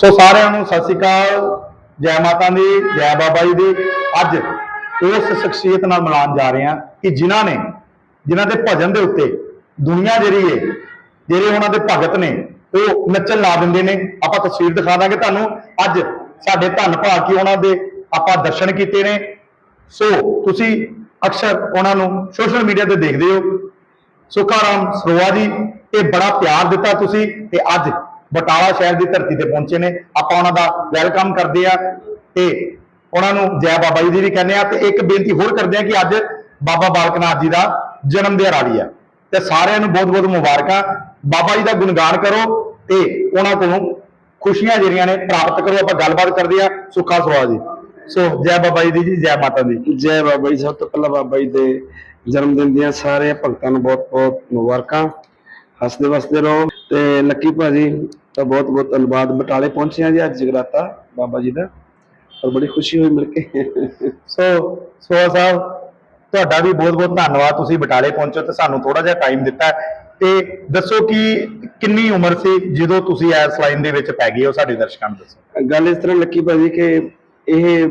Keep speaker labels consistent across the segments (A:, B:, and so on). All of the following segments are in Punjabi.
A: ਸੋ ਸਾਰਿਆਂ ਨੂੰ ਸਤਿ ਸ੍ਰੀ ਅਕਾਲ। ਜੈ ਮਾਤਾ ਦੀ, ਜੈ ਬਾਬਾ ਜੀ ਦੀ। ਅੱਜ ਉਸ ਸ਼ਖਸੀਅਤ ਨਾਲ ਮਿਲਾਨ ਜਾ ਰਹੇ ਹਾਂ ਕਿ ਜਿਨ੍ਹਾਂ ਨੇ, ਜਿਨ੍ਹਾਂ ਦੇ ਭਜਨ ਦੇ ਉੱਤੇ ਦੁਨੀਆ ਜਿਹੜੀ ਹੈ ਜਿਹੜੇ ਉਹਨਾਂ ਦੇ ਭਗਤ ਨੇ, ਉਹ ਨੱਚਣ ਲਾ ਦਿੰਦੇ ਨੇ। ਆਪਾਂ ਤਸਵੀਰ ਦਿਖਾ ਦਾਂਗੇ ਤੁਹਾਨੂੰ। ਅੱਜ ਸਾਡੇ ਧੰਨ ਭਾਗ ਕੀ ਉਹਨਾਂ ਦੇ ਆਪਾਂ ਦਰਸ਼ਨ ਕੀਤੇ ਨੇ। ਸੋ ਤੁਸੀਂ ਅਕਸਰ ਉਹਨਾਂ ਨੂੰ ਸੋਸ਼ਲ ਮੀਡੀਆ ਤੇ ਦੇਖਦੇ ਹੋ। ਸੁਖਾਰਾਮ ਸਰੋਆ ਜੀ, ਇਹ ਬੜਾ ਪਿਆਰ ਦਿੱਤਾ ਤੁਸੀਂ ਤੇ ਅੱਜ ਬਟਾਲਾ ਸ਼ਹਿਰ ਦੀ ਧਰਤੀ ਤੇ ਪਹੁੰਚੇ ਨੇ। ਆਪਾਂ ਉਹਨਾਂ ਦਾ ਵੈਲਕਮ ਕਰਦੇ ਆ ਤੇ ਉਹਨਾਂ ਨੂੰ ਜੈ ਬਾਬਾ ਜੀ ਦੀ ਵੀ ਕਹਿੰਦੇ ਆ ਤੇ ਇੱਕ ਬੇਨਤੀ ਹੋਰ ਕਰਦੇ ਆ ਕਿ ਅੱਜ ਬਾਬਾ ਬਾਲਕ ਨਾਥ ਜੀ ਦਾ ਜਨਮ ਦਿਹਾੜਾ ਵੀ ਆ। ਤੇ ਸਾਰਿਆਂ ਨੂੰ ਬਹੁਤ-ਬਹੁਤ ਮੁਬਾਰਕਾਂ। ਬਾਬਾ ਜੀ ਦਾ ਗੁਣਗਾਨ ਕਰੋ ਤੇ ਉਹਨਾਂ ਕੋਲੋਂ ਖੁਸ਼ੀਆਂ ਜਿਹੜੀਆਂ ਨੇ ਪ੍ਰਾਪਤ ਕਰੋ। ਆਪਾਂ ਗੱਲਬਾਤ ਕਰਦੇ ਆ ਸੁੱਖਾ ਸਰੋਆ ਜੀ। ਸੋ ਜੈ ਬਾਬਾ ਜੀ ਦੀ, ਜੀ ਜੈ ਮਾਤਾ ਦੀ।
B: ਜੈ ਬਾਬਾ ਜੀ, ਸਭ ਤੋਂ ਪਹਿਲਾਂ ਬਾਬਾ ਜੀ ਦੇ ਜਨਮ ਦਿਨ ਦੀਆਂ ਸਾਰੇ ਭਗਤਾਂ ਨੂੰ ਬਹੁਤ ਬਹੁਤ ਮੁਬਾਰਕਾਂ। ਹੱਸਦੇ ਵਸਦੇ ਰਹੋ। ਤੇ ਲੱਕੀ ਭਾਜੀ ਦਾ ਬਹੁਤ ਬਹੁਤ ਧੰਨਵਾਦ। ਬਟਾਲੇ ਪਹੁੰਚੇ ਆ ਜੀ ਅੱਜ ਜਗਰਾਤਾ ਬਾਬਾ ਜੀ ਦਾ। ਔਰ ਬੜੀ ਖੁਸ਼ੀ ਹੋਈ ਮਿਲ ਕੇ।
A: ਸੋ ਸੋਹਾ ਸਾਹਿਬ ਤੁਹਾਡਾ ਵੀ ਬਹੁਤ-ਬਹੁਤ ਧੰਨਵਾਦ। ਤੁਸੀਂ ਬਟਾਲੇ ਪਹੁੰਚੋ ਤੇ ਸਾਨੂੰ ਥੋੜਾ ਜਿਹਾ ਟਾਈਮ ਦਿੱਤਾ। ਤੇ ਦੱਸੋ ਕਿ ਕਿੰਨੀ ਉਮਰ ਸੀ ਜਦੋਂ ਤੁਸੀਂ ਇਸ ਲਾਈਨ ਦੇ ਵਿੱਚ ਪੈ ਗਏ ਹੋ ਸਾਡੇ ਦਰਸ਼ਕਾਂ ਨੂੰ ਦੱਸੋ।
B: ਗੱਲ ਇਸ ਤਰ੍ਹਾਂ ਲੱਕੀ ਭਾਜੀ ਕਿ ਇਹ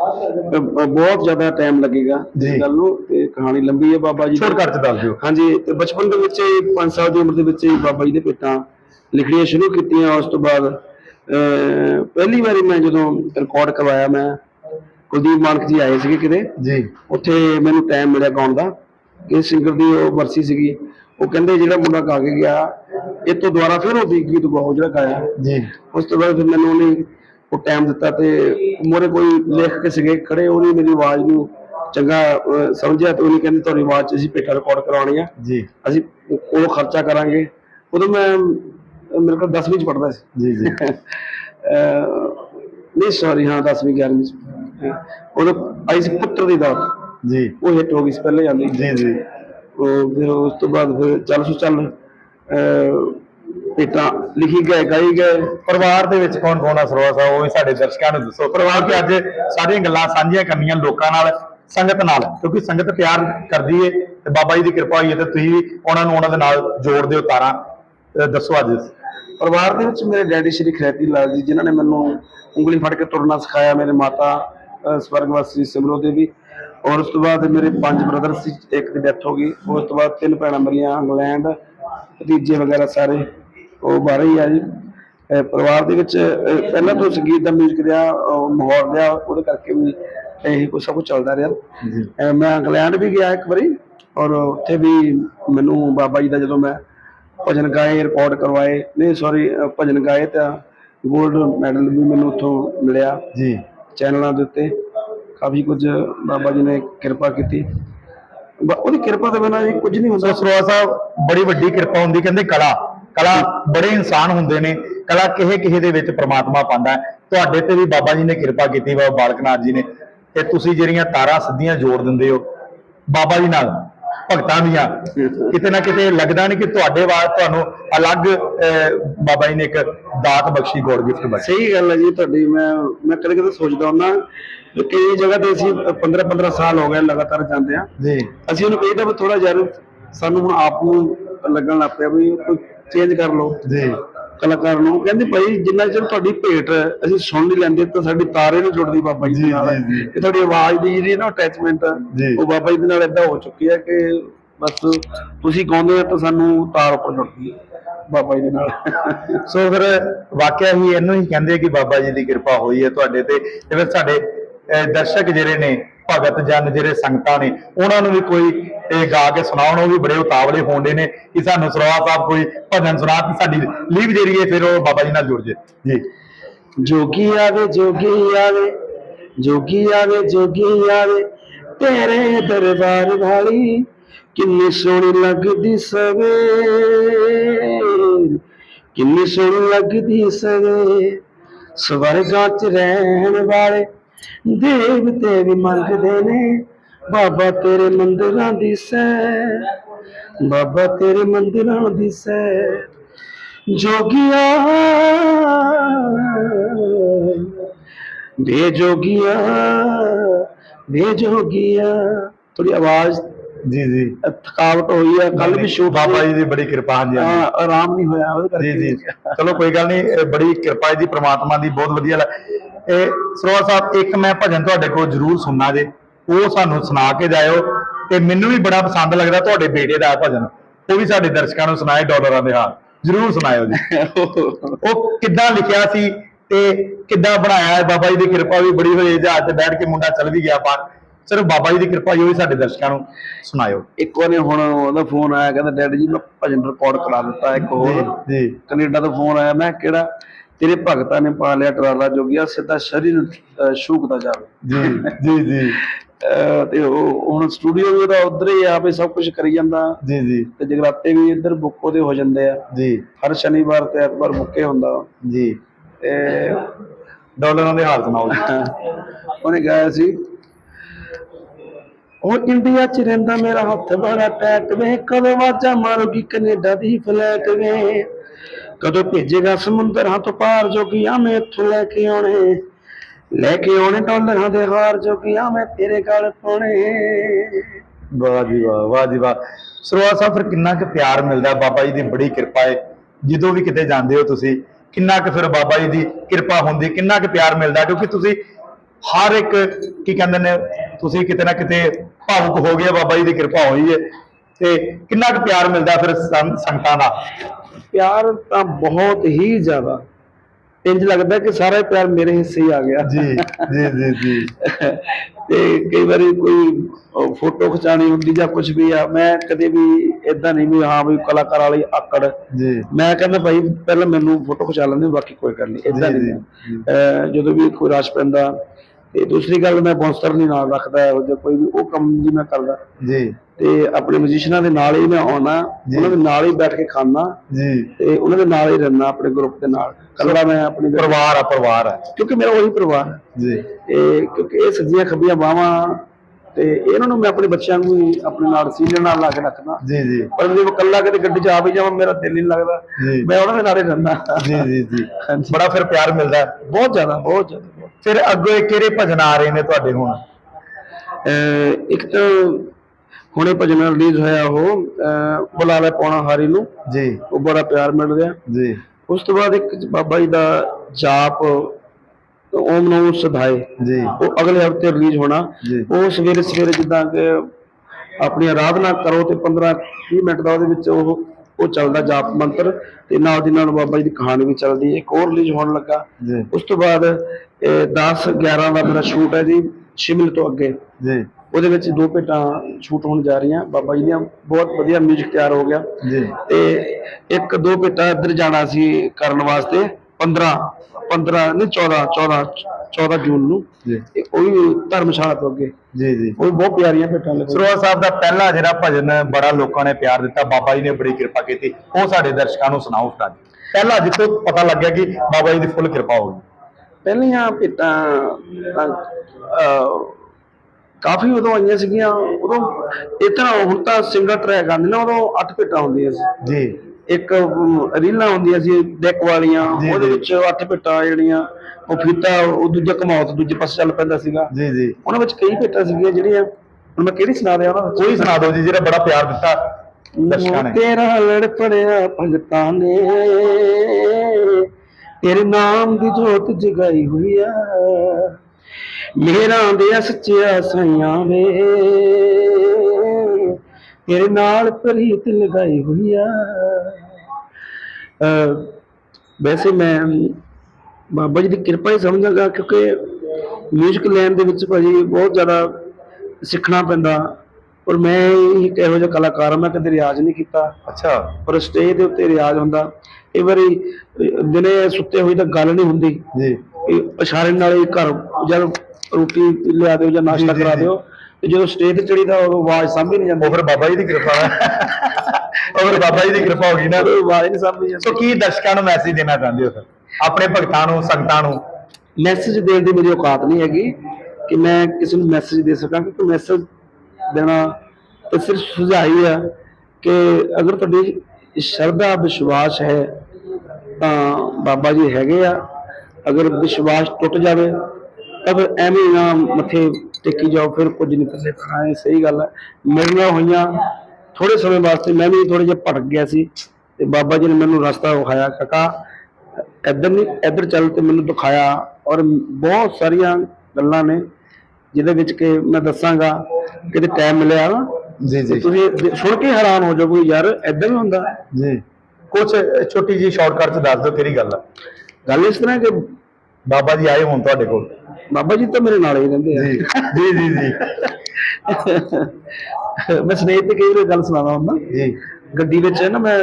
B: ਬਹੁਤ ਜ਼ਿਆਦਾ ਟਾਈਮ ਲੱਗੇਗਾ। ਇਸ ਗੱਲ ਨੂੰ ਤੇ ਕਹਾਣੀ ਲੰਬੀ ਹੈ ਬਾਬਾ ਜੀ ਦੀ।
A: ਸ਼ੋਰਟਕਟ ਚ ਦੱਸ ਦਿਓ।
B: ਹਾਂਜੀ ਤੇ ਬਚਪਨ ਦੇ ਵਿੱਚ ਹੀ 5 ਸਾਲ ਦੀ ਉਮਰ ਦੇ ਵਿੱਚ ਹੀ ਬਾਬਾ ਜੀ ਦੇ ਭੇਟਾਂ ਲਿਖਣੀਆਂ ਸ਼ੁਰੂ ਕੀਤੀਆਂ ਉਸ ਤੋਂ ਬਾਅਦ ਪਹਿਲੀ ਵਾਰੀ ਮੈਂ ਜਦੋਂ ਰਿਕਾਰਡ ਕਰਵਾਇਆ ਮੈਂ ਕੁਲਦੀਪ ਮਾਨਕ ਜੀ ਆਏ ਸੀਗੇ ਕਿਤੇ।
A: ਜੀ।
B: ਉੱਥੇ ਮੈਨੂੰ ਟਾਈਮ ਮਿਲਿਆ ਗਾਉਣ ਦਾ ਕਿ ਸਿੰਗਰ ਦੀ ਉਹ ਵਰਸੀ ਸੀਗੀ। ਉਹ ਕਹਿੰਦੇ ਜਿਹੜਾ ਮੁੰਡਾ ਗਾ ਕੇ ਗਿਆ ਇਹ ਤੋਂ ਦੁਬਾਰਾ ਫਿਰ ਉਹ ਦੀ ਗੀਤ ਗਾਓ ਜਿਹੜਾ ਗਾਇਆ।
A: ਜੀ।
B: ਉਸ ਤੋਂ ਬਾਅਦ ਫਿਰ ਮੈਨੂੰ ਉਹਨੇ ਉਹ ਟਾਈਮ ਦਿੱਤਾ ਤੇ ਮੋਰੇ ਕੋਈ ਲੇਖ ਕੇ ਸੀਗੇ ਖੜੇ ਉਹਨੇ ਮੇਰੀ ਆਵਾਜ਼ ਨੂੰ ਚੰਗਾ ਸਮਝਿਆ ਤੇ ਉਹਨੇ ਕਹਿੰਦੇ ਤੁਹਾਡੀ ਆਵਾਜ਼ 'ਚ ਅਸੀਂ ਪੇਟਾ ਰਿਕਾਰਡ ਕਰਾਉਣੀ ਆ।
A: ਜੀ।
B: ਅਸੀਂ ਉਹ ਖਰਚਾ ਕਰਾਂਗੇ। ਉਦੋਂ ਮੈਂ ਮੇਰੇ ਕੋਲ 10ਵੀਂ ਚ ਪੜਦਾ ਸੀ।
A: ਜੀ ਜੀ।
B: ਨਹੀਂ ਸੌਰੀ ਹਾਂ 10ਵੀਂ 11ਵੀਂ ਚ। ਉਦੋਂ ਆਈ ਸੀ ਪੁੱਤਰ ਦੀ ਦਾਤ।
A: ਜੀ।
B: ਉਹ ਹਿੱਟ ਹੋ ਗਈ ਸੀ ਪਹਿਲੇ ਜਾਂਦੀ
A: ਜੀ ਜੀ।
B: ਉਹ ਫਿਰ ਉਸ ਤੋਂ ਬਾਅਦ ਫਿਰ ਚੱਲ ਸੋ ਚੱਲ ਪੇਟਾਂ ਲਿਖੀ ਗਏ ਗਾਈ ਗਏ।
A: ਪਰਿਵਾਰ ਦੇ ਵਿੱਚ ਕੌਣ ਕੌਣ ਆ ਸਰੋਆ ਸਾਹਿਬ? ਉਹ ਵੀ ਸਾਡੇ ਦਰਸ਼ਕਾਂ ਨੂੰ ਦੱਸੋ। ਪਰਿਵਾਰ ਕਿ ਅੱਜ ਸਾਰੀਆਂ ਗੱਲਾਂ ਸਾਂਝੀਆਂ ਕਰਨੀਆਂ ਲੋਕਾਂ ਨਾਲ ਸੰਗਤ ਨਾਲ ਕਿਉਂਕਿ ਸੰਗਤ ਪਿਆਰ ਕਰਦੀ ਏ ਤੇ ਬਾਬਾ ਜੀ ਦੀ ਕਿਰਪਾ ਹੋਈ ਹੈ ਤੇ ਤੁਸੀਂ ਉਹਨਾਂ ਨੂੰ ਉਹਨਾਂ ਦੇ ਨਾਲ ਜੋੜਦੇ ਹੋ ਤਾਰਾਂ। ਦੱਸੋ ਅੱਜ।
B: ਪਰਿਵਾਰ ਦੇ ਵਿੱਚ ਮੇਰੇ ਡੈਡੀ ਸ਼੍ਰੀ ਖਰੈਤੀ ਲਾਲ ਜੀ ਜਿਨ੍ਹਾਂ ਨੇ ਮੈਨੂੰ ਉਂਗਲੀ ਫੜ ਕੇ ਤੁਰਨਾ ਸਿਖਾਇਆ ਮੇਰੇ ਮਾਤਾ ਸਵਰਗਵਾਸੀ ਸਿਮਰੋ ਦੇਵੀ। ਔਰ ਉਸ ਤੋਂ ਬਾਅਦ ਮੇਰੇ ਪੰਜ ਬ੍ਰਦਰ ਸੀ ਇੱਕ ਦੀ ਡੈਥ ਹੋ ਗਈ। ਉਸ ਤੋਂ ਬਾਅਦ ਤਿੰਨ ਭੈਣਾਂ ਮੇਰੀਆਂ ਇੰਗਲੈਂਡ ਭਤੀਜੇ ਵਗੈਰਾ ਸਾਰੇ ਉਹ ਬਾਹਰ ਹੀ ਆ ਜੀ। ਪਰਿਵਾਰ ਦੇ ਵਿੱਚ ਪਹਿਲਾਂ ਤੋਂ ਸੰਗੀਤ ਦਾ ਮਿਊਜ਼ਿਕ ਰਿਹਾ ਮਾਹੌਲ ਰਿਹਾ ਉਹਦੇ ਕਰਕੇ ਵੀ ਇਹੀ ਕੁਛ ਸਭ ਕੁਝ ਚੱਲਦਾ ਰਿਹਾ। ਮੈਂ ਇੰਗਲੈਂਡ ਵੀ ਗਿਆ ਇੱਕ ਵਾਰੀ ਔਰ ਉੱਥੇ ਵੀ ਮੈਨੂੰ ਬਾਬਾ ਜੀ ਦਾ ਜਦੋਂ ਮੈਂ ਭਜਨ ਗਾਏ ਰਿਕਾਰਡ ਕਰਵਾਏ ਨਹੀਂ ਸੌਰੀ ਭਜਨ ਗਾਏ ਤਾਂ 골ਡ ਮੈਡਲ ਵੀ ਮੈਨੂੰ ਉੱਥੋਂ ਮਿਲਿਆ।
A: ਜੀ।
B: ਚੈਨਲਾਂ ਦੇ ਉੱਤੇ ਕਾਫੀ ਕੁਝ ਬਾਬਾ ਜੀ ਨੇ ਕਿਰਪਾ ਕੀਤੀ। ਉਹਦੀ ਕਿਰਪਾ ਤੋਂ ਬਿਨਾਂ ਜੀ ਕੁਝ ਨਹੀਂ ਹੁੰਦਾ।
A: ਸੋ ਸਰੋਆ ਸਾਹਿਬ ਬੜੀ ਵੱਡੀ ਕਿਰਪਾ ਹੁੰਦੀ ਕਹਿੰਦੇ ਕਲਾ। ਕਲਾ ਬੜੇ ਇਨਸਾਨ ਹੁੰਦੇ ਨੇ ਕਲਾ ਕਿਸੇ ਕਿਸੇ ਦੇ ਵਿੱਚ ਪ੍ਰਮਾਤਮਾ ਪਾਉਂਦਾ ਤੁਹਾਡੇ ਤੇ ਵੀ ਬਾਬਾ ਜੀ ਨੇ ਕਿਰਪਾ ਕੀਤੀ ਵਾ ਬਾਲਕਨਾਥ ਜੀ ਨੇ। ਤੇ ਤੁਸੀਂ ਜਿਹੜੀਆਂ ਤਾਰਾਂ ਸਿੱਧੀਆਂ ਜੋੜ ਦਿੰਦੇ ਹੋ ਬਾਬਾ ਜੀ ਨਾਲ ਭਗਤਾਂ ਦੀਆਂ ਕਿਤੇ ਨਾ ਕਿਤੇ ਲੱਗਦਾ ਨਹੀਂ ਕਿ ਤੁਹਾਡੇ ਬਾਅਦ ਤੁਹਾਨੂੰ ਅਲੱਗ ਬਾਬਾ ਜੀ ਨੇ ਇੱਕ ਦਾਤ ਬਖਸ਼ੀ ਗੋਡ ਗਿਫਟ ਬਖਸ਼ੀ।
B: ਸਹੀ ਗੱਲ ਹੈ ਜੀ ਤੁਹਾਡੀ ਮੈਂ ਮੈਂ ਕਦੇ ਕਦੇ ਸੋਚਦਾ ਹੁੰਦਾ ਕਿ ਕਈ ਜਗ੍ਹਾ ਤੇ ਅਸੀਂ 15 15 ਸਾਲ ਹੋ ਗਏ ਲਗਾਤਾਰ ਜਾਂਦੇ ਆ
A: ਜੀ।
B: ਅਸੀਂ ਉਹਨੂੰ ਕਹੀਦਾ ਵੀ ਥੋੜਾ ਜਿਹਾ ਸਾਨੂੰ ਹੁਣ ਆਪ ਨੂੰ ਲੱਗਣ ਲੱਗ ਪਿਆ ਵੀ ਕੋਈ ਚੇਂਜ ਕਰ ਲਓ।
A: ਜੀ।
B: ਕਲਾਕਾਰ ਨੂੰ ਕਹਿੰਦੇ ਭਾਈ ਜਿੰਨਾ ਚਿਰ ਤੁਹਾਡੀ ਭੇਟ ਅਸੀਂ ਸੁਣ ਨਹੀਂ ਲੈਂਦੇ ਤਾਂ ਸਾਡੀ ਤਾਰੇ ਨਹੀਂ ਜੁੜਦੀ ਬਾਬਾ ਜੀ ਦੇ ਨਾਲ। ਕਿ ਤੁਹਾਡੀ ਆਵਾਜ਼ ਦੀ ਜਿਹੜੀ ਨਾ ਅਟੈਚਮੈਂਟ। ਉਹ ਬਾਬਾ ਜੀ ਦੇ ਨਾਲ ਏਦਾਂ ਹੋ ਚੁੱਕੀ ਹੈ ਕਿ ਬਸ ਤੁਸੀਂ ਗਾਉਂਦੇ ਹੋ ਤਾਂ ਸਾਨੂੰ ਤਾਰ ਉੱਪਰ ਜੁੜਦੀ ਹੈ ਬਾਬਾ ਜੀ ਦੇ ਨਾਲ।
A: ਸੋ ਫਿਰ ਵਾਕਿਆ ਹੀ ਇਹਨੂੰ ਹੀ ਕਹਿੰਦੇ ਕਿ ਬਾਬਾ ਜੀ ਦੀ ਕਿਰਪਾ ਹੋਈ ਹੈ ਤੁਹਾਡੇ ਤੇ। ਤੇ ਫਿਰ ਸਾਡੇ ਦਰਸ਼ਕ ਜਿਹੜੇ ਨੇ ਭਗਤ ਜਨ ਜਿਹੜੇ ਸੰਗਤਾਂ ਨੇ, ਉਹਨਾਂ ਨੂੰ ਵੀ ਕੋਈ ਇਹ ਗਾ ਕੇ ਸੁਣਾਉਣ, ਉਹ ਵੀ ਬੜੇ ਉਤਾਵਲੇ ਹੋਣਦੇ ਨੇ ਕਿ ਸਾਨੂੰ ਸਰਵਾ ਸਾਹਿਬ ਕੋਈ ਭਜਨ ਸੁਣਾ ਤੇ ਸਾਡੀ ਲੀਵ ਜਿਹੜੀ ਹੈ ਫਿਰ ਉਹ ਬਾਬਾ ਜੀ ਨਾਲ ਜੁੜ ਜੇ। ਜੀ।
B: ਜੋਗੀ ਆਵੇ ਜੋਗੀ ਆਵੇ ਜੋਗੀ ਆਵੇ ਜੋਗੀ ਆਵੇ, ਤੇਰੇ ਦਰਬਾਰ ਵਾਲੀ ਕਿੰਨੀ ਸੋਹਣੀ ਲੱਗਦੀ ਸਵੇਰ, ਕਿੰਨੀ ਸੋਹਣੀ ਲੱਗਦੀ ਸਵੇਰ, ਸਵਰਗਾਂ ਚ ਰਹਿਣ ਵਾਲੇ ਦੇਵਤੇ ਵੀ ਮੰਗਦੇ ਨੇ। ਬਾਬਾ ਤੇਰੇ ਮੰਦਿਰਾਂ ਦੀ ਸੈਰ ਬਾਬਾ ਤੇਰੇ ਮੰਦਿਰਾਂ ਦੀ ਸੈਰ। ਜੋਗੀਆ ਵੇ ਜੋਗੀਆ ਵੇ ਜੋਗੀਆ। ਥੋੜੀ ਆਵਾਜ਼
A: ਜੀ ਜੀ।
B: ਥਕਾਵਟ ਹੋਈ ਹੈ ਕੱਲ ਵੀ ਸ਼ੂਟ
A: ਬਾਬਾ ਜੀ ਦੀ ਬੜੀ ਕਿਰਪਾ
B: ਹਾਂ ਆਰਾਮ ਨਹੀਂ ਹੋਇਆ ਉਹਦੇ
A: ਜੀ
B: ਕਰਕੇ।
A: ਜੀ ਚਲੋ ਕੋਈ ਗੱਲ ਨਹੀਂ ਬੜੀ ਕਿਰਪਾ ਜੀ ਪ੍ਰਮਾਤਮਾ ਦੀ ਬਹੁਤ ਵਧੀਆ ਲੱਗ ਇਹ ਸਰੋਵਰ ਸਾਹਿਬ ਇੱਕ ਮੈਂ ਭਜਨ ਤੁਹਾਡੇ ਕੋਲ ਜ਼ਰੂਰ ਸੁਣਨਾ ਜੇ। ਉਹ ਸਾਨੂੰ ਸੁਣਾ ਕੇ ਜਾਇਓ ਤੇ ਮੈਨੂੰ ਵੀ ਬੜਾ ਪਸੰਦ ਲੱਗਦਾ ਤੁਹਾਡੇ ਬੇਟੇ ਦਾ ਭਜਨ। ਉਹ ਵੀ ਸਾਡੇ ਦਰਸ਼ਕਾਂ ਨੂੰ ਸੁਣਾਏ ਡਾਲਰਾਂ ਦੇ ਹਾਲ ਜ਼ਰੂਰ ਸੁਣਾਇਓ ਜੀ। ਉਹ ਕਿੱਦਾਂ ਲਿਖਿਆ ਸੀ ਤੇ ਕਿੱਦਾਂ ਬਣਾਇਆ ਹੈ? ਬਾਬਾ ਜੀ ਦੀ ਕਿਰਪਾ ਵੀ ਬੜੀ ਹੋਈ ਜਹਾਜ਼ ਤੇ ਬੈਠ ਕੇ ਮੁੰਡਾ ਚੱਲ ਵੀ ਗਿਆ ਬਾਹਰ। ਸਿਰਫ ਬਾਬਾ ਜੀ ਦੀ ਕਿਰਪਾ ਹੀ ਹੋਈ ਸਾਡੇ ਦਰਸ਼ਕਾਂ ਨੂੰ ਸੁਣਾਇਓ।
B: ਇੱਕ ਵਾਰ ਹੁਣ ਉਹਦਾ ਫੋਨ ਆਇਆ ਕਹਿੰਦਾ ਡੈਡੀ ਜੀ ਮੈਂ ਭਜਨ ਰਿਕਾਰਡ ਕਰਾ ਦਿੱਤਾ ਇੱਕ ਹੋਰ।
A: ਜੀ।
B: ਕੈਨੇਡਾ ਤੋਂ ਫੋਨ ਆਇਆ ਮੈਂ ਕਿਹਾ, ਕਿਹੜਾ? ਤੇਰੇ ਭਗਤਾਂ ਨੇ ਪਾ ਲਿਆ ਟਰਾਲਾ ਜੋਗੀਆ ਸਿੱਧਾ ਸ਼ਰੀਰ ਸ਼ੂਕਦਾ ਜਾਵੇ।
A: ਜੀ ਜੀ
B: ਤੇ ਉਹ ਹੁਣ ਸਟੂਡੀਓ ਵੀ ਉਹਦਾ ਉਧਰ ਹੀ ਆ ਵੀ ਸਭ ਕੁਝ ਕਰੀ ਜਾਂਦਾ।
A: ਜੀ ਜੀ।
B: ਤੇ ਜਗਰਾਤੇ ਵੀ ਇੱਧਰ ਬੁੱਕ ਉਹਦੇ ਹੋ ਜਾਂਦੇ ਆ।
A: ਜੀ।
B: ਹਰ ਸ਼ਨੀਵਾਰ ਤੇ ਐਤਵਾਰ ਬੁੱਕੇ ਹੁੰਦਾ
A: ਜੀ।
B: ਤੇ
A: ਡਾਲਰਾਂ ਦੇ ਹਾਲ ਸੁਣਾਓ ਜੀ
B: ਉਹਨੇ ਗਾਇਆ ਸੀ ਉਹ ਇੰਡੀਆ ਚ ਰਹਿੰਦਾ ਮੇਰਾ ਹੱਥ ਬੜਾ ਟੈਟ ਵੇ ਕਦੋਂ ਵਾਜਾ ਮਾਰੂਗੀ ਕੈਨੇਡਾ ਦੀ ਫਲੈਟ ਵੇ? ਕਦੋਂ ਭੇਜੇਗਾ ਸਮੁੰਦਰਾਂ ਤੋਂ ਪਾਰ ਜੋਗੀਆਂ ਮੈਂ ਇੱਥੋਂ ਲੈ ਕੇ ਆਉਣੇ। ਲੈ ਕੇ ਆਉਣੇ ਡਾਲਰਾਂ ਦੇ ਹਾਰ ਜੋਗੀਆਂ ਮੈਂ ਤੇਰੇ ਗਲ ਪਾਉਣੇ।
A: ਵਾਹ ਜੀ ਵਾਹ ਵਾਹ ਜੀ ਵਾਹ। ਸਰਵਾ ਸਾਹਿਬ, ਫਿਰ ਕਿੰਨਾ ਕੁ ਪਿਆਰ ਮਿਲਦਾ ਬਾਬਾ ਜੀ ਦੀ ਬੜੀ ਕਿਰਪਾ ਹੈ ਜਦੋਂ ਵੀ ਕਿਤੇ ਜਾਂਦੇ ਹੋ ਤੁਸੀਂ, ਕਿੰਨਾ ਕੁ ਫਿਰ ਬਾਬਾ ਜੀ ਦੀ ਕਿਰਪਾ ਹੁੰਦੀ, ਕਿੰਨਾ ਕੁ ਪਿਆਰ ਮਿਲਦਾ, ਕਿਉਂਕਿ ਤੁਸੀਂ ਹਰ ਇੱਕ, ਕੀ ਕਹਿੰਦੇ ਨੇ, ਤੁਸੀਂ ਕਿਤੇ ਨਾ ਕਿਤੇ ਭਾਵੁਕ ਹੋ ਗਏ ਬਾਬਾ ਜੀ ਦੀ ਕਿਰਪਾ ਹੋਈ ਹੈ ਤੇ ਕਿੰਨਾ ਕੁ ਪਿਆਰ ਮਿਲਦਾ ਫਿਰ ਸੰਗਤਾਂ ਦਾ?
B: ਪਿਆਰ ਤਾਂ ਬਹੁਤ ਹੀ ਜ਼ਿਆਦਾ। ਇੰਜ ਲੱਗਦਾ ਕਿ ਸਾਰਾ ਪਿਆਰ ਮੇਰੇ ਹਿੱਸੇ ਹੀ ਆ ਗਿਆ।
A: ਜੀ ਜੀ ਜੀ ਜੀ।
B: ਤੇ ਕਈ ਵਾਰੀ ਕੋਈ ਫੋਟੋ ਖਿਚਾਣੀ ਹੁੰਦੀ ਜਾਂ ਕੁਝ ਵੀ ਆ ਮੈਂ ਕਦੇ ਵੀ ਇਦਾਂ ਨਹੀਂ ਵੀ ਹਾਂ ਵੀ ਕਲਾਕਾਰ ਵਾਲੀ ਆਕੜ।
A: ਜੀ।
B: ਮੈਂ ਕਹਿੰਦਾ ਭਾਈ ਪਹਿਲਾਂ ਮੈਨੂੰ ਫੋਟੋ ਖਿਚਾ ਲੈਂਦੇ ਬਾਕੀ ਕੋਈ ਗੱਲ ਨਹੀਂ ਇਦਾਂ ਨਹੀਂ। ਜਦੋਂ ਵੀ ਕੋਈ ਰਸ਼ ਪੈਂਦਾ ਤੇ ਦੂਸਰੀ ਗੱਲ ਮੈਂ ਬੌਂਸਰ ਨਹੀਂ ਨਾਲ ਰੱਖਦਾ ਇਹੋ ਜਿਹਾ ਕੋਈ ਵੀ ਉਹ ਕੰਮ ਜੀ ਮੈਂ ਕਰਦਾ।
A: ਜੀ।
B: ਤੇ ਆਪਣੇ ਮਿਊਜ਼ੀਸ਼ੀਅਨਾਂ ਦੇ ਨਾਲ ਹੀ ਮੈਂ ਆਉਣਾ। ਉਹਨਾਂ ਦੇ ਨਾਲ ਹੀ ਬੈਠ ਕੇ ਖਾਣਾ
A: ਜੀ।
B: ਤੇ ਉਹਨਾਂ ਦੇ ਨਾਲ ਹੀ ਰਹਿਣਾ ਆਪਣੇ ਗਰੁੱਪ ਦੇ ਨਾਲ। ਕੱਲਾ ਮੈਂ ਆਪਣੀ
A: ਪਰਿਵਾਰ ਆ ਪਰਿਵਾਰ ਹੈ
B: ਕਿਉਂਕਿ ਮੇਰਾ ਉਹੀ ਪਰਿਵਾਰ ਹੈ
A: ਜੀ।
B: ਇਹ ਕਿਉਂਕਿ ਇਹ ਸੱਜੀਆਂ ਖੱਬੀਆਂ ਬਾਹਾਂ ਤੇ ਇਹਨਾਂ ਨੂੰ ਮੈਂ ਆਪਣੇ ਬੱਚਿਆਂ ਨੂੰ ਆਪਣੇ ਨਾਲ ਸੀਨੇ ਨਾਲ ਲਾ ਕੇ ਰੱਖਦਾ।
A: ਜੀ ਜੀ।
B: ਪਰ ਜੇ ਮੈਂ ਇਕੱਲਾ ਕਿਤੇ ਗੱਡੀ 'ਚ ਆ ਵੀ ਜਾਵਾਂ ਮੇਰਾ ਦਿਲ ਨਹੀਂ ਲੱਗਦਾ। ਮੈਂ ਉਹਨਾਂ ਦੇ ਨਾਲ ਹੀ ਰਹਿੰਦਾ।
A: ਜੀ ਜੀ ਜੀ। ਬੜਾ ਫਿਰ ਪਿਆਰ ਮਿਲਦਾ।
B: ਬਹੁਤ ਜ਼ਿਆਦਾ ਬਹੁਤ ਜ਼ਿਆਦਾ।
A: ਫਿਰ ਅੱਗੋਂ ਕਿਹੜੇ ਭਜਨ ਆ ਰਹੇ ਨੇ ਤੁਹਾਡੇ ਹੁਣ?
B: ਇੱਕ ਤਾਂ ਹੁਣੇ ਭਜਨ ਰਿਲੀਜ਼ ਹੋਇਆ ਉਹ ਬੁਲਾ ਲੈ ਪੌਣਾ ਹਾਰੀ ਨੂੰ।
A: ਜੀ।
B: ਉਹ ਬੜਾ ਪਿਆਰ ਮਿਲ ਰਿਹਾ।
A: ਜੀ।
B: ਉਸ ਤੋਂ ਬਾਅਦ ਇੱਕ ਬਾਬਾ ਜੀ ਦਾ ਜਾਪ ਓਮ ਨਮੋ ਸਦਾਏ
A: ਜੀ।
B: ਉਹ ਅਗਲੇ ਹਫ਼ਤੇ ਰਿਲੀਜ਼ ਹੋਣਾ। ਉਹ ਸਵੇਰੇ ਸਵੇਰੇ ਜਿੱਦਾਂ ਕਿ ਆਪਣੀ ਆਰਾਧਨਾ ਕਰੋ ਤੇ 15 20 ਮਿੰਟ ਦਾ ਉਹਦੇ ਵਿੱਚ ਉਹ ਉਹ ਚੱਲਦਾ ਜਾਪ ਮੰਤਰ ਤੇ ਨਾਲ ਦੀ ਨਾਲ ਬਾਬਾ ਜੀ ਦੀ ਕਹਾਣੀ ਵੀ ਚੱਲਦੀ ਹੈ। ਇੱਕ ਹੋਰ ਰਿਲੀਜ਼ ਹੋਣ ਲੱਗਾ। ਉਸ ਤੋਂ ਬਾਅਦ 10 11 ਦਾ ਮੇਰਾ ਸ਼ੂਟ ਹੈ ਜੀ। ਸ਼ਿਮਲ ਤੋਂ ਅੱਗੇ।
A: ਜੀ।
B: ਉਹਦੇ ਵਿੱਚ ਦੋ ਭੇਟਾਂ ਸ਼ੂਟ ਹੋਣ ਜਾ ਰਹੀਆਂ। ਬਾਬਾ ਜੀ ਦੀਆਂ ਬਹੁਤ ਵਧੀਆ 뮤직 ਤਿਆਰ ਹੋ ਗਿਆ।
A: ਜੀ।
B: ਤੇ ਇੱਕ ਦੋ ਭੇਟਾਂ ਇੱਧਰ ਜਾਣਾ ਸੀ ਕਰਨ ਵਾਸਤੇ 15 15 ਨਹੀਂ 14 14 14 ਜੂਨ ਨੂੰ।
A: ਜੀ।
B: ਉਹ ਵੀ ਧਰਮਸ਼ਾਲਾ ਤੋਂ ਅੱਗੇ।
A: ਜੀ ਜੀ।
B: ਉਹ ਬਹੁਤ ਪਿਆਰੀਆਂ ਭੇਟਾਂ ਲਿਖੀਆਂ
A: ਸਰੋਵਰ ਸਾਹਿਬ ਦਾ ਪਹਿਲਾ ਜਿਹੜਾ ਭਜਨ ਬੜਾ ਲੋਕਾਂ ਨੇ ਪਿਆਰ ਦਿੱਤਾ। ਬਾਬਾ ਜੀ ਨੇ ਬੜੀ ਕਿਰਪਾ ਕੀਤੀ। ਉਹ ਸਾਡੇ ਦਰਸ਼ਕਾਂ ਨੂੰ ਸੁਣਾਓ ਪਹਿਲਾ ਜਿੱਥੋਂ ਪਤਾ ਲੱਗਿਆ ਕਿ ਬਾਬਾ ਜੀ ਦੀ ਫੁੱਲ ਕਿਰਪਾ ਹੋ ਗਈ।
B: ਪਹਿਲੀਆਂ ਭੇਟਾਂ ਕਾਫੀ ਉਦੋਂ ਆਈਆਂ ਸੀਗੀਆਂ ਉਦੋਂ ਤਰ੍ਹਾਂ ਹੁਣ ਤਾਂ ਸਿੰਗਲ ਟਰੈਕ ਆਉਂਦੇ ਨਾ ਉਦੋਂ ਅੱਠ ਭੇਟਾਂ ਹੁੰਦੀਆਂ ਸੀ।
A: ਜੀ।
B: ਇੱਕ ਰੀਲਾਂ ਹੁੰਦੀਆਂ ਸੀ ਡੈਕ ਵਾਲੀਆਂ ਉਹਦੇ। ਵਿੱਚ ਅੱਠ ਭੇਟਾਂ ਜਿਹੜੀਆਂ ਉਹ ਫੀਤਾ ਉਹ ਦੂਜਾ ਘਮਾਓ ਤੇ ਦੂਜੇ ਪਾਸੇ ਚੱਲ ਪੈਂਦਾ ਸੀਗਾ।
A: ਜੀ ਜੀ।
B: ਉਹਨਾਂ ਵਿੱਚ ਕਈ ਭੇਟਾਂ ਸੀਗੀਆਂ ਜਿਹੜੀਆਂ ਹੁਣ ਮੈਂ ਕਿਹੜੀ ਸੁਣਾ ਦਿਆਂ ਉਹਨਾਂ
A: ਕੋਈ ਸੁਣਾ ਦਿਓ ਜੀ ਜਿਹੜਾ ਬੜਾ ਪਿਆਰ ਦਿੱਤਾ ਦਰਸ਼ਕਾਂ ਨੇ।
B: ਤੇਰਾ ਲੜ ਪੜਿਆ ਭਗਤਾਂ ਨੇ। ਤੇਰੇ ਨਾਮ ਦੀ ਜੋਤ ਜਗਾਈ ਹੋਈ ਆ। ਮੇਰਾ ਦੇ ਸੱਚਿਆ ਸਾਈਆਂ ਵੇ। ਤੇਰੇ ਨਾਲ ਪ੍ਰੀਤ ਲਗਾਈ ਹੋਈ ਆ। ਵੈਸੇ ਮੈਂ ਬਾਬਾ ਜੀ ਦੀ ਕਿਰਪਾ ਹੀ ਸਮਝਾਂਗਾ ਕਿਉਂਕਿ ਮਿਊਜ਼ਿਕ ਲੈਣ ਦੇ ਵਿੱਚ ਭਾਜੀ ਬਹੁਤ ਜ਼ਿਆਦਾ ਸਿੱਖਣਾ ਪੈਂਦਾ। ਪਰ ਮੈਂ ਇੱਕ ਇਹੋ ਜਿਹਾ ਕਲਾਕਾਰ ਹਾਂ ਮੈਂ ਕਦੇ ਰਿਆਜ਼ ਨਹੀਂ ਕੀਤਾ।
A: ਅੱਛਾ।
B: ਪਰ ਸਟੇਜ ਦੇ ਉੱਤੇ ਰਿਆਜ਼ ਹੁੰਦਾ। ਇਹ ਵਾਰੀ ਦਿਨੇ ਸੁੱਤੇ ਹੋਈ ਤਾਂ ਗੱਲ ਨਹੀਂ ਹੁੰਦੀ।
A: ਜੀ।
B: ਇਸ਼ਾਰੇ ਨਾਲ ਹੀ ਘਰ ਜਦ ਰੋਟੀ ਲਿਆ ਦਿਓ ਜਾਂ ਨਾਸ਼ਤਾ ਕਰਾ। ਦਿਓ ਤੇ ਜਦੋਂ ਸਟੇਜ ਤੇ ਚੜੀਦਾ ਉਦੋਂ ਆਵਾਜ਼ ਸਾਂਭੀ ਨਹੀਂ ਜਾਂਦੀ।
A: ਉਹ ਫਿਰ ਬਾਬਾ ਜੀ ਦੀ ਕਿਰਪਾ ਹੈ। ਉਹ ਫਿਰ ਬਾਬਾ ਜੀ ਦੀ ਕਿਰਪਾ ਹੋ ਗਈ ਨਾ।
B: ਆਵਾਜ਼ ਨਹੀਂ ਸਾਂਭੀ ਜਾਂਦੀ।
A: ਸੋ ਕੀ ਦਰਸ਼ਕਾਂ ਨੂੰ ਮੈਸੇਜ ਦੇਣਾ ਚਾਹੁੰਦੇ ਹੋ ਫਿਰ ਆਪਣੇ ਭਗਤਾਂ ਨੂੰ ਸੰਗਤਾਂ ਨੂੰ?
B: ਮੈਸੇਜ ਦੇਣ ਦੀ ਮੇਰੀ ਔਕਾਤ ਨਹੀਂ ਹੈਗੀ ਕਿ ਮੈਂ ਕਿਸੇ ਨੂੰ ਮੈਸੇਜ ਦੇ ਸਕਾਂ ਕਿਉਂਕਿ ਮੈਸੇਜ ਦੇਣਾ, ਤੇ ਸਿਰਫ ਸੁਝਾਅ ਆ ਕਿ ਅਗਰ ਤੁਹਾਡੀ ਸ਼ਰਧਾ, ਵਿਸ਼ਵਾਸ ਹੈ, ਤਾਂ ਬਾਬਾ ਜੀ ਹੈਗੇ ਆ। ਅਗਰ ਵਿਸ਼ਵਾਸ ਟੁੱਟ ਜਾਵੇ, ਤਾਂ ਫਿਰ ਐਵੇਂ ਨਾ ਮੱਥੇ ਟੇਕੀ ਜਾਓ, ਫਿਰ ਕੁਝ ਨਹੀਂ ਪੱਲੇ ਪੈਣਾ। ਇਹ ਸਹੀ ਗੱਲ ਹੈ। ਮਿਲਣੀਆਂ ਹੋਈਆਂ ਥੋੜੇ ਸਮੇਂ ਵਾਸਤੇ, ਮੈਂ ਵੀ ਥੋੜੇ ਜਿਹਾ ਭਟਕ ਗਿਆ ਸੀ, ਤੇ ਬਾਬਾ ਜੀ ਨੇ ਮੈਨੂੰ ਰਸਤਾ ਵਿਖਾਇਆ, ਕਾਕਾ, ਇੱਧਰ ਨਹੀਂ, ਇੱਧਰ ਚੱਲ, ਤੇ ਮੈਨੂੰ ਦਿਖਾਇਆ। ਔਰ ਬਹੁਤ ਸਾਰੀਆਂ ਗੱਲਾਂ ਨੇ। ਜਿਹਦੇ ਵਿੱਚ ਕਿ ਮੈਂ ਦੱਸਾਂਗਾ ਕਿਤੇ ਟਾਈਮ ਮਿਲਿਆ ਨਾ
A: ਜੀ
B: ਤੇ ਤੁਸੀਂ ਸੁਣ ਕੇ ਹੈਰਾਨ ਹੋ ਜਾਓਗੇ ਯਾਰ ਏਦਾਂ ਵੀ ਹੁੰਦਾ।
A: ਜੀ। ਕੁਝ ਛੋਟੀ ਜੀ ਸ਼ਾਰਟਕਟ ਚ ਦੱਸ ਦਿਓ ਕਿਹੜੀ ਗੱਲ ਆ।
B: ਗੱਲ ਇਸ ਤਰ੍ਹਾਂ ਕਿ
A: ਬਾਬਾ ਜੀ ਆਏ ਹੁਣ ਤੁਹਾਡੇ ਕੋਲ।
B: ਬਾਬਾ ਜੀ ਤਾਂ ਮੇਰੇ ਨਾਲ ਹੀ ਰਹਿੰਦੇ ਆ।
A: ਜੀ ਜੀ ਜੀ ਜੀ।
B: ਮੈਂ ਸਨੇਹ ਤੇ ਕਈ ਗੱਲ ਸੁਣਾਉਂਦਾ ਹੁੰਦਾ।
A: ਜੀ।
B: ਗੱਡੀ ਵਿੱਚ ਨਾ ਮੈਂ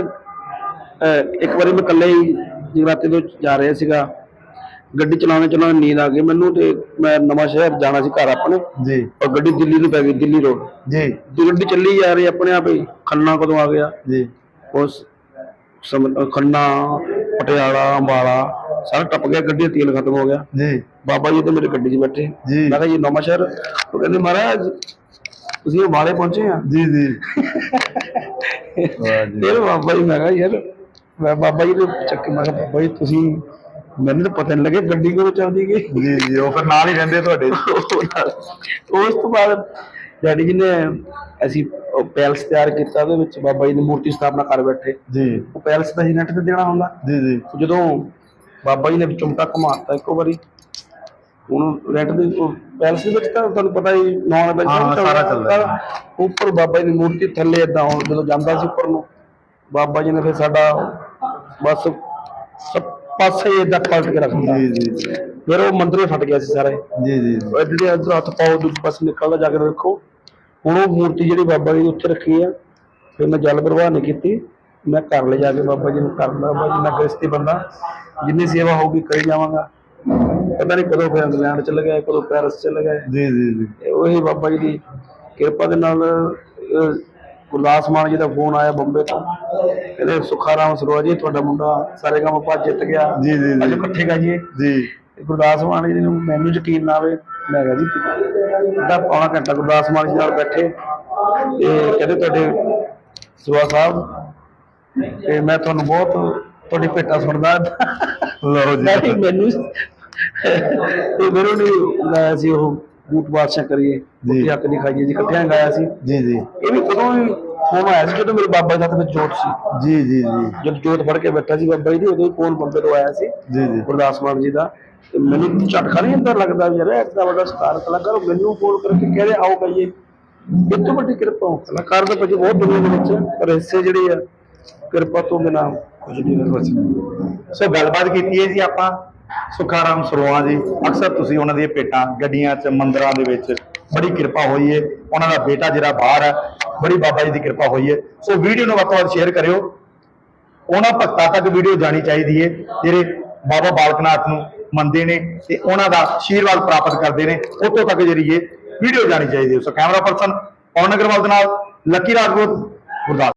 B: ਇੱਕ ਵਾਰੀ ਮੈਂ ਇਕੱਲੇ ਹੀ ਜਗਰਾਤੇ ਤੋਂ ਜਾ ਰਿਹਾ ਸੀਗਾ। ਗੱਡੀ ਚਲਾਉਂਦੇ ਚਲਾਉਂਦੇ ਨੀਂਦ ਆ ਗਈ ਮੈਨੂੰ ਤੇ ਮੈਂ ਨਵਾਂ ਸ਼ਹਿਰ ਜਾਣਾ ਸੀ ਘਰ ਆਪਣੇ।
A: ਜੀ।
B: ਔਰ ਗੱਡੀ ਦਿੱਲੀ ਨੂੰ ਪੈ ਗਈ ਦਿੱਲੀ ਰੋਡ
A: ਜੀ।
B: ਤੇ ਗੱਡੀ ਚੱਲੀ ਜਾ ਰਹੀ ਆਪਣੇ ਆਪ ਹੀ ਖੰਨਾ ਕਦੋਂ ਆ ਗਿਆ?
A: ਜੀ।
B: ਉਸ ਸਮ- ਖੰਨਾ ਪਟਿਆਲਾ ਅੰਬਾਲਾ ਸਾਰਾ ਟੱਪ ਗਿਆ ਗੱਡੀ ਦਾ ਤੇਲ ਖਤਮ ਹੋ ਗਿਆ।
A: ਜੀ।
B: ਬਾਬਾ ਜੀ ਤੇ ਮੇਰੇ ਗੱਡੀ 'ਚ ਬੈਠੇ।
A: ਜੀ।
B: ਮੈਂ ਕਿਹਾ ਜੀ ਨਵਾਂ ਸ਼ਹਿਰ ਉਹ ਕਹਿੰਦੇ ਮਹਾਰਾਜ ਤੁਸੀਂ ਅੰਬਾਲੇ ਪਹੁੰਚੇ ਆ।
A: ਜੀ ਜੀ। ਵਾਹ ਜੀ
B: ਫਿਰ ਬਾਬਾ ਜੀ ਮੈਂ ਕਿਹਾ ਯਾਰ ਮੈਂ ਬਾਬਾ ਜੀ ਨੂੰ ਚੱਕ ਮੈਂ ਕਿਹਾ ਬਾਬਾ ਜੀ ਤੁਸੀਂ ਮੈਨੂੰ ਤਾਂ ਪਤਾ ਨਹੀਂ ਲੱਗਿਆ ਗੱਡੀ ਕਿਉਂ ਚੱਲਦੀ ਗਈ।
A: ਜੀ ਜੀ ਉਹ ਫਿਰ ਨਾਲ ਹੀ ਰਹਿੰਦੇ ਤੁਹਾਡੇ।
B: ਉਸ ਤੋਂ ਬਾਅਦ ਡੈਡੀ ਜੀ ਨੇ ਅਸੀਂ ਪੈਲਸ ਤਿਆਰ ਕੀਤਾ ਉਹਦੇ ਵਿੱਚ ਬਾਬਾ ਜੀ ਨੇ ਮੂਰਤੀ ਸਥਾਪਨਾ ਕਰ ਬੈਠੇ।
A: ਜੀ।
B: ਉਹ ਪੈਲਸ ਦਾ ਹੀ ਨੈਟ ਤੇ ਦੇਣਾ ਹੁੰਦਾ।
A: ਜੀ ਜੀ।
B: ਜਦੋਂ ਬਾਬਾ ਜੀ ਨੇ ਚੁੰਮਟਾ ਘੁਮਾਤਾ ਇੱਕੋ ਵਾਰੀ ਹੁਣ ਰੈਂਟ ਦੇ ਪੈਲਸ ਦੇ ਵਿੱਚ ਤਾਂ ਤੁਹਾਨੂੰ ਪਤਾ ਹੀ ਨੌਨ ਵਿੱਚ
A: ਹਾਂ, ਸਾਰਾ ਚੱਲਦਾ।
B: ਉੱਪਰ ਬਾਬਾ ਜੀ ਦੀ ਮੂਰਤੀ ਥੱਲੇ ਹੁਣ ਜਦੋਂ ਜਾਂਦਾ ਸੀ ਉੱਪਰ ਨੂੰ ਬਾਬਾ ਜੀ ਨੇ ਫਿਰ ਸਾਡਾ ਬਸ ਪਾਸੇ ਏਦਾਂ ਪਲਟ ਕੇ ਰੱਖ ਦਿੱਤਾ
A: ਜੀ ਜੀ।
B: ਫਿਰ ਉਹ ਮੰਦਰੇ ਫਟ ਗਿਆ ਸੀ ਸਾਰੇ।
A: ਜੀ ਜੀ
B: ਉਹ ਜਿਹੜੇ ਇੱਧਰ ਹੱਥ ਪਾਓ ਦੂਜੇ ਪਾਸੇ ਨਿਕਲਦਾ ਜਾ ਕੇ ਦੇਖੋ ਹੁਣ ਉਹ ਮੂਰਤੀ ਜਿਹੜੀ ਬਾਬਾ ਜੀ ਉੱਥੇ ਰੱਖੀ ਆ ਫਿਰ ਮੈਂ ਜਲ ਪ੍ਰਵਾਹ ਨਹੀਂ ਕੀਤੀ। ਮੈਂ ਘਰ ਲੈ ਜਾ ਕੇ ਬਾਬਾ ਜੀ ਨੂੰ ਕਰ ਬਾਬਾ ਜੀ ਮੈਂ ਗ੍ਰਸਤੀ ਬੰਦਾ। ਜਿੰਨੀ ਸੇਵਾ ਹੋਊਗੀ ਕਰੀ ਜਾਵਾਂਗਾ। ਪਤਾ ਨਹੀਂ ਕਦੋਂ ਫਿਰ ਇੰਗਲੈਂਡ ਚਲੇ ਗਏ ਕਦੋਂ ਪੈਰਿਸ ਚਲੇ ਗਏ।
A: ਜੀ ਜੀ ਜੀ।
B: ਉਹੀ ਬਾਬਾ ਜੀ ਦੀ ਕਿਰਪਾ ਦੇ ਨਾਲ ਗੁਰਦਾਸ ਮਾਨ ਜੀ ਦਾ ਫੋਨ ਆਇਆ ਬੰਬੇ ਤੋਂ। ਕਹਿੰਦੇ ਸੁਖਾਰਾਮ ਸਰੋਆ ਜੀ ਤੁਹਾਡਾ ਮੁੰਡਾ ਸਾਰੇ ਕੰਮ ਭੱਜ ਜਿੱਤ ਗਿਆ।
A: ਜੀ, ਜੀ, ਜੀ।
B: ਅੱਜ ਇਕੱਠੇ ਗਾਈਏ
A: ਜੀ
B: ਤੇ ਗੁਰਦਾਸ ਮਾਨ ਜੀ ਨੂੰ ਮੈਨੂੰ ਯਕੀਨ ਨਾ ਆਵੇ ਮੈਂ ਕਿਹਾ ਜੀ ਅੱਧਾ ਪੌਣਾ ਘੰਟਾ ਗੁਰਦਾਸ ਮਾਨ ਜੀ ਨਾਲ ਬੈਠੇ। ਤੇ ਕਹਿੰਦੇ ਤੁਹਾਡੇ ਸੁਆ ਸਾਹਿਬ ਤੇ ਮੈਂ ਤੁਹਾਨੂੰ ਬਹੁਤ ਤੁਹਾਡੀ ਭੇਟਾ ਸੁਣਦਾ।
A: ਲਓ ਜੀ।
B: ਮੈਨੂੰ ਤੇ ਨਹੀਂ ਗਾਇਆ ਸੀ ਉਹ। ਬੂਟ ਬਾਦਸ਼ਾਹ ਕਰੀਏ ਉੱਤੇ ਹੱਕ ਦੀ ਖਾਈਏ ਜੀ ਇਕੱਠਿਆਂ ਗਾਇਆ ਸੀ।
A: ਜੀ ਜੀ।
B: ਇਹ ਵੀ ਕਦੋਂ ਫੋਨ ਆਇਆ ਸੀ ਜਦੋਂ ਮੇਰੇ ਬਾਬਾ ਜੀ ਦੇ ਵਿੱਚ ਜੋਤ ਸੀ।
A: ਜੀ ਜੀ ਜੀ।
B: ਜਦ ਜੋਤ ਫੜ ਕੇ ਬੈਠਾ ਸੀ ਬਾਬਾ ਜੀ ਦੀ ਉਦੋਂ ਫੋਨ ਬੰਬੇ ਤੋਂ ਆਇਆ ਸੀ।
A: ਜੀ ਜੀ।
B: ਗੁਰਦਾਸ ਮਾਨ ਜੀ ਦਾ। ਤੇ ਮੈਨੂੰ ਝਟਕਾ ਨਹੀਂ ਅੰਦਰ ਲੱਗਦਾ ਵੀ ਯਾਰ ਐਡਾ ਵੱਡਾ ਸਟਾਰ ਕਲਾਕਾਰ ਮੈਨੂੰ ਫੋਨ ਕਰਕੇ ਕਹਿੰਦੇ ਆਓ ਕਹੀਏ ਇਹ ਤੋਂ ਵੱਡੀ ਕਿਰਪਾ ਹੋ ਕਲਾਕਾਰ ਤਾਂ ਭਾਜੀ ਬਹੁਤ ਦੁਨੀਆ ਦੇ ਵਿੱਚ ਪਰ ਹਿੱਸੇ ਜਿਹੜੇ ਆ ਕਿਰਪਾ ਤੋਂ ਬਿਨਾ ਕੁਝ ਨਹੀਂ ਰਹਿ ਸਕਦਾ
A: ਸੋ ਗੱਲਬਾਤ ਕੀਤੀ ਹੈ ਜੀ ਆਪਾਂ। ਸੁਖਾਰਾਮ ਸਰੋਆ ਜੀ, ਅਕਸਰ ਤੁਸੀਂ ਉਹਨਾਂ ਦੀਆਂ ਭੇਟਾਂ, ਗੱਡੀਆਂ 'ਚ, ਮੰਦਰਾਂ ਦੇ ਵਿੱਚ ਬੜੀ ਕਿਰਪਾ ਹੋਈ ਹੈ ਉਹਨਾਂ ਦਾ ਬੇਟਾ ਜਿਹੜਾ ਬਾਹਰ ਹੈ ਬੜੀ ਬਾਬਾ ਜੀ ਦੀ ਕਿਰਪਾ ਹੋਈ ਹੈ ਸੋ ਵੀਡੀਓ ਨੂੰ ਵੱਧ ਤੋਂ ਵੱਧ ਸ਼ੇਅਰ ਕਰਿਓ। ਉਹਨਾਂ ਭਗਤਾਂ ਤੱਕ ਵੀਡੀਓ ਜਾਣੀ ਚਾਹੀਦੀ ਹੈ ਜਿਹੜੇ ਬਾਬਾ ਬਾਲਕਨਾਥ ਨੂੰ ਮੰਨਦੇ ਨੇ ਤੇ ਉਹਨਾਂ ਦਾ ਆਸ਼ੀਰਵਾਦ ਪ੍ਰਾਪਤ ਕਰਦੇ ਨੇ ਉਤੋਂ ਤੱਕ ਜਿਹੜੀ ਇਹ ਵੀਡੀਓ ਜਾਣੀ ਚਾਹੀਦੀ ਹੈ so camera person Pawan Agarwal ਦੇ ਨਾਲ, ਲੱਕੀ ਰਾਜਪੂਤ, ਗੁਰਦਾਸ।